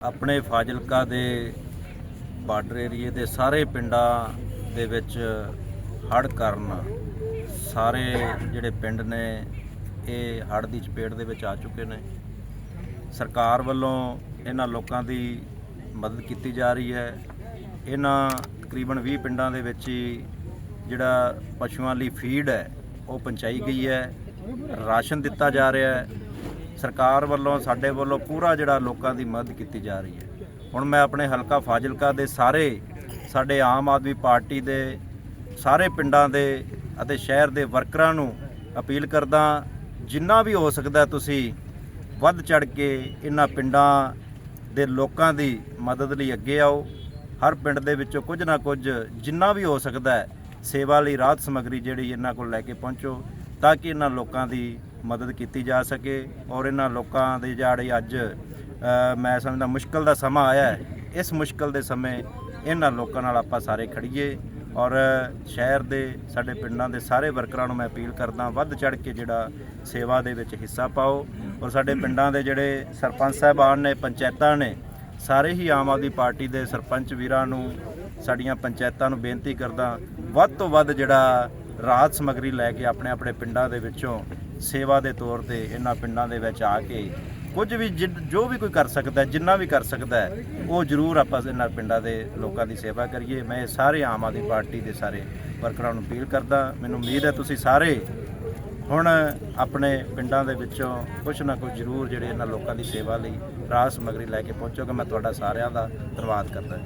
ਆਪਣੇ ਫਾਜ਼ਿਲਕਾ ਦੇ ਬਾਰਡਰ ਏਰੀਏ ਦੇ ਸਾਰੇ ਪਿੰਡਾਂ ਦੇ ਵਿੱਚ ਹੜ੍ਹ ਕਾਰਨ ਸਾਰੇ ਜਿਹੜੇ ਪਿੰਡ ਨੇ, ਇਹ ਹੜ੍ਹ ਦੀ ਚਪੇਟ ਦੇ ਵਿੱਚ ਆ ਚੁੱਕੇ ਨੇ। ਸਰਕਾਰ ਵੱਲੋਂ ਇਹਨਾਂ ਲੋਕਾਂ ਦੀ ਮਦਦ ਕੀਤੀ ਜਾ ਰਹੀ ਹੈ। ਇਹਨਾਂ ਤਕਰੀਬਨ 20 ਪਿੰਡਾਂ ਦੇ ਵਿੱਚ ਹੀ ਜਿਹੜਾ ਪਸ਼ੂਆਂ ਲਈ ਫੀਡ ਹੈ, ਉਹ ਪਹੁੰਚਾਈ ਗਈ ਹੈ। ਰਾਸ਼ਨ ਦਿੱਤਾ ਜਾ ਰਿਹਾ ਹੈ। ਸਰਕਾਰ ਵੱਲੋਂ, ਸਾਡੇ ਵੱਲੋਂ ਪੂਰਾ ਜਿਹੜਾ ਲੋਕਾਂ ਦੀ ਮਦਦ ਕੀਤੀ ਜਾ ਰਹੀ ਹੈ। ਹੁਣ ਮੈਂ ਆਪਣੇ ਹਲਕਾ ਫਾਜ਼ਿਲਕਾ ਦੇ ਸਾਰੇ, ਸਾਡੇ ਆਮ ਆਦਮੀ ਪਾਰਟੀ ਦੇ ਸਾਰੇ ਪਿੰਡਾਂ ਦੇ ਅਤੇ ਸ਼ਹਿਰ ਦੇ ਵਰਕਰਾਂ ਨੂੰ ਅਪੀਲ ਕਰਦਾ ਜਿੰਨਾ ਵੀ ਹੋ ਸਕਦਾ ਤੁਸੀਂ ਵੱਧ ਚੜ ਕੇ ਇਹਨਾਂ ਪਿੰਡਾਂ ਦੇ ਲੋਕਾਂ ਦੀ ਮਦਦ ਲਈ ਅੱਗੇ ਆਓ। ਹਰ ਪਿੰਡ ਦੇ ਵਿੱਚੋਂ ਕੁਝ ਨਾ ਕੁਝ, ਜਿੰਨਾ ਵੀ ਹੋ ਸਕਦਾ ਸੇਵਾ ਲਈ ਰਾਹਤ ਸਮੱਗਰੀ ਜਿਹੜੀ ਇਹਨਾਂ ਕੋਲ ਲੈ ਕੇ ਪਹੁੰਚੋ, ਤਾਂ ਕਿ ਇਹਨਾਂ ਲੋਕਾਂ ਦੀ ਮਦਦ ਕੀਤੀ ਜਾ ਸਕੇ ਔਰ ਇਹਨਾਂ ਲੋਕਾਂ ਦੇ ਜਿਹੜੇ ਅੱਜ ਮੈਂ ਸਮਝਦਾ ਮੁਸ਼ਕਲ ਦਾ ਸਮਾਂ ਆਇਆ ਹੈ। ਇਸ ਮੁਸ਼ਕਲ ਦੇ ਸਮੇਂ ਇਹਨਾਂ ਲੋਕਾਂ ਨਾਲ ਆਪਾਂ ਸਾਰੇ ਖੜੀਏ ਔਰ ਸ਼ਹਿਰ ਦੇ, ਸਾਡੇ ਪਿੰਡਾਂ ਦੇ ਸਾਰੇ ਵਰਕਰਾਂ ਨੂੰ ਮੈਂ ਅਪੀਲ ਕਰਦਾ ਵੱਧ ਚੜ ਕੇ ਜਿਹੜਾ ਸੇਵਾ ਦੇ ਵਿੱਚ ਹਿੱਸਾ ਪਾਓ ਔਰ ਸਾਡੇ ਪਿੰਡਾਂ ਦੇ ਜਿਹੜੇ ਸਰਪੰਚ ਸਾਹਿਬਾਨ ਨੇ, ਪੰਚਾਇਤਾਂ ਨੇ, ਸਾਰੇ ਹੀ ਆਮ ਆਦਮੀ ਪਾਰਟੀ ਦੇ ਸਰਪੰਚ ਵੀਰਾਂ ਨੂੰ, ਸਾਡੀਆਂ ਪੰਚਾਇਤਾਂ ਨੂੰ ਬੇਨਤੀ ਕਰਦਾ ਵੱਧ ਤੋਂ ਵੱਧ ਜਿਹੜਾ ਰਾਹਤ ਸਮੱਗਰੀ ਲੈ ਕੇ ਆਪਣੇ ਆਪਣੇ ਪਿੰਡਾਂ ਦੇ ਵਿੱਚੋਂ ਸੇਵਾ ਦੇ ਤੌਰ ਤੇ ਇਹਨਾਂ ਪਿੰਡਾਂ ਦੇ ਵਿੱਚ ਆ ਕੇ ਕੁਝ ਵੀ ਜਿ- ਜੋ ਵੀ ਕੋਈ ਕਰ ਸਕਦਾ, ਜਿੰਨਾ ਵੀ ਕਰ ਸਕਦਾ, ਉਹ ਜ਼ਰੂਰ ਆਪਾਂ ਇਹਨਾਂ ਪਿੰਡਾਂ ਦੇ ਲੋਕਾਂ ਦੀ ਸੇਵਾ ਕਰੀਏ। ਮੈਂ ਇਹ ਸਾਰੇ ਆਮ ਆਦਮੀ ਪਾਰਟੀ ਦੇ ਸਾਰੇ ਵਰਕਰਾਂ ਨੂੰ ਅਪੀਲ ਕਰਦਾ, ਮੈਨੂੰ ਉਮੀਦ ਹੈ ਤੁਸੀਂ ਸਾਰੇ ਹੁਣ ਆਪਣੇ ਪਿੰਡਾਂ ਦੇ ਵਿੱਚੋਂ ਕੁਝ ਨਾ ਕੁਝ ਜ਼ਰੂਰ ਜਿਹੜੇ ਇਹਨਾਂ ਲੋਕਾਂ ਦੀ ਸੇਵਾ ਲਈ ਰਾਹਤ ਸਮੱਗਰੀ ਲੈ ਕੇ ਪਹੁੰਚੋਗੇ, ਮੈਂ ਤੁਹਾਡਾ ਸਾਰਿਆਂ ਦਾ ਧੰਨਵਾਦ ਕਰਦਾ।